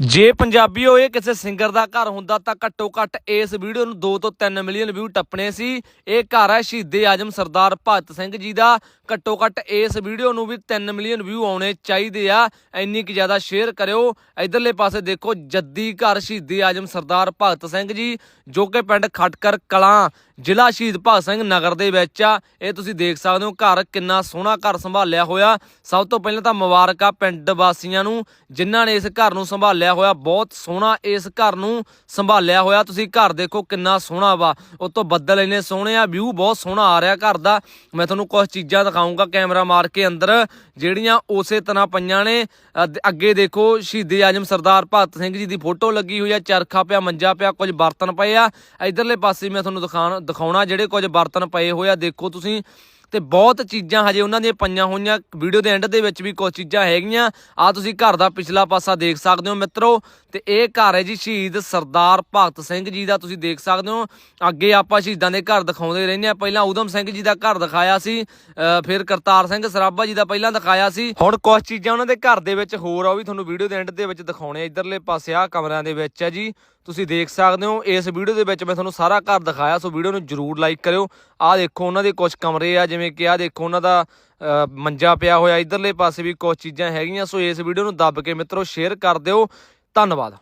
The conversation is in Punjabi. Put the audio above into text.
ਜੇ ਪੰਜਾਬੀ ਹੋਏ, ਕਿਸੇ ਸਿੰਗਰ ਦਾ ਘਰ ਹੁੰਦਾ ਤਾਂ ਘੱਟੋ ਘੱਟ ਇਸ ਵੀਡੀਓ ਨੂੰ 2 ਤੋਂ 3 ਮਿਲੀਅਨ ਵਿਊ ਟੱਪਣੇ ਸੀ। ਇਹ ਘਰ ਹੈ ਸ਼ਹੀਦੇ ਆਜਮ ਸਰਦਾਰ ਭਗਤ ਸਿੰਘ ਜੀ ਦਾ। ਘੱਟੋ ਘੱਟ ਇਸ ਵੀਡੀਓ ਨੂੰ ਵੀ 3 ਮਿਲੀਅਨ ਵਿਊ ਆਉਣੇ ਚਾਹੀਦੇ ਆ। ਇੰਨੀ ਕਿ ਜ਼ਿਆਦਾ ਸ਼ੇਅਰ ਕਰਿਓ। ਇਧਰਲੇ ਪਾਸੇ ਦੇਖੋ ਜੱਦੀ ਘਰ ਸ਼ਹੀਦੇ ਆਜਮ ਸਰਦਾਰ ਭਗਤ ਸਿੰਘ ਜੀ, ਜੋ ਕਿ ਪਿੰਡ ਖਟਕਰ ਕਲਾਂ, ਜ਼ਿਲ੍ਹਾ ਸ਼ਹੀਦ ਭਗਤ ਸਿੰਘ ਨਗਰ ਦੇ ਵਿੱਚ ਆ। ਇਹ ਤੁਸੀਂ ਦੇਖ ਸਕਦੇ ਹੋ, ਘਰ ਕਿੰਨਾ ਸੋਹਣਾ ਘਰ ਸੰਭਾਲਿਆ ਹੋਇਆ। ਸਭ ਤੋਂ ਪਹਿਲਾਂ ਤਾਂ ਮੁਬਾਰਕਾਂ ਪਿੰਡ ਵਾਸੀਆਂ ਨੂੰ, ਜਿਨ੍ਹਾਂ ਨੇ ਇਸ ਘਰ ਨੂੰ ਸੰਭਾਲਿਆ ਹੋਇਆ, ਬਹੁਤ ਸੋਹਣਾ ਇਸ ਘਰ ਨੂੰ ਸੰਭਾਲਿਆ ਹੋਇਆ। ਤੁਸੀਂ ਘਰ ਦੇਖੋ ਕਿੰਨਾ ਸੋਹਣਾ ਵਾ। ਉਤੋਂ ਬੱਦਲ ਇੰਨੇ ਸੋਹਣੇ ਆ ਵਿਊ ਬਹੁਤ ਸੋਹਣਾ ਆ ਰਿਹਾ ਘਰ ਦਾ। ਮੈਂ ਤੁਹਾਨੂੰ ਕੁਝ ਚੀਜ਼ਾਂ ਦਿਖਾਉਂਗਾ ਕੈਮਰਾ ਮਾਰ ਕੇ ਅੰਦਰ। ਜਿਹੜੀਆਂ ਉਸੇ ਤਰ੍ਹਾਂ ਪਈਆਂ ਨੇ। ਅ- ਅੱਗੇ ਦੇਖੋ ਸ਼ਹੀਦੇ ਆਜਮ ਸਰਦਾਰ ਭਗਤ ਸਿੰਘ ਜੀ ਦੀ ਫੋਟੋ ਲੱਗੀ ਹੋਈ ਆ। ਚਰਖਾ ਪਿਆ, ਮੰਜਾ ਪਿਆ, ਕੁਝ ਬਰਤਨ ਪਏ ਆ। ਇਧਰਲੇ ਪਾਸੇ ਮੈਂ ਤੁਹਾਨੂੰ ਦਿਖਾਣ ਦਿਖਾਉਣਾ ਜਿਹੜੇ ਕੁਝ ਬਰਤਨ ਪਏ ਹੋਏ ਆ। ਦੇਖੋ ਤੁਸੀਂ ਤੇ ਬਹੁਤ ਚੀਜ਼ਾਂ ਹਜੇ ਉਹਨਾਂ ਦੀਆਂ ਪਈਆਂ ਹੋਈਆਂ। ਵੀਡੀਓ ਦੇ ਐਂਡ ਦੇ ਵਿੱਚ ਵੀ ਕੁਝ ਚੀਜ਼ਾਂ ਹੈਗੀਆਂ। ਆ ਤੁਸੀਂ ਘਰ ਦਾ ਪਿਛਲਾ ਪਾਸਾ ਦੇਖ ਸਕਦੇ ਹੋ ਮਿੱਤਰੋ। ਤੇ ਇਹ ਘਰ ਹੈ ਜੀ ਸ਼ਹੀਦ ਸਰਦਾਰ ਭਗਤ ਸਿੰਘ ਜੀ ਦਾ, ਤੁਸੀਂ ਦੇਖ ਸਕਦੇ ਹੋ। ਅੱਗੇ ਆਪਾਂ ਸ਼ਹੀਦਾਂ ਦੇ ਘਰ ਦਿਖਾਉਂਦੇ ਰਹਿੰਦੇ ਆ ਪਹਿਲਾਂ ਊਧਮ ਸਿੰਘ ਜੀ ਦਾ ਘਰ ਦਿਖਾਇਆ ਸੀ ਫਿਰ ਕਰਤਾਰ ਸਿੰਘ ਸਰਾਭਾ ਜੀ ਦਾ ਪਹਿਲਾਂ ਦਿਖਾਇਆ ਸੀ। ਹੁਣ ਕੁਝ ਚੀਜ਼ਾਂ ਉਹਨਾਂ ਦੇ ਘਰ ਦੇ ਵਿੱਚ ਹੋਰ ਆ, ਉਹ ਵੀ ਤੁਹਾਨੂੰ ਵੀਡੀਓ ਦੇ ਐਂਡ ਦੇ ਵਿੱਚ ਦਿਖਾਉਣੇ ਆ। ਇਧਰਲੇ ਪਾਸੇ ਆ ਕਮਰਿਆਂ ਦੇ ਵਿੱਚ ਹੈ ਜੀ। ਤੁਸੀਂ ਦੇਖ ਸਕਦੇ ਹੋ, ਇਸ ਵੀਡੀਓ ਦੇ ਵਿੱਚ ਮੈਂ ਤੁਹਾਨੂੰ ਸਾਰਾ ਘਰ ਦਿਖਾਇਆ, ਸੋ ਵੀਡੀਓ ਨੂੰ ਜਰੂਰ ਲਾਈਕ ਕਰਿਓ। ਆਹ ਦੇਖੋ ਉਹਨਾਂ ਦੇ ਕੁਝ ਕਮਰੇ ਆ, ਜਿਵੇਂ ਕਿ ਆਹ ਦੇਖੋ ਉਹਨਾਂ ਦਾ ਮੰਜਾ ਪਿਆ ਹੋਇਆ। ਇਧਰਲੇ ਪਾਸੇ ਵੀ ਕੁਝ ਚੀਜ਼ਾਂ ਹੈਗੀਆਂ, ਸੋ ਇਸ ਵੀਡੀਓ ਨੂੰ ਦੱਬ ਕੇ ਮਿੱਤਰੋ, ਸ਼ੇਅਰ ਕਰ ਦਿਓ। ਧੰਨਵਾਦ।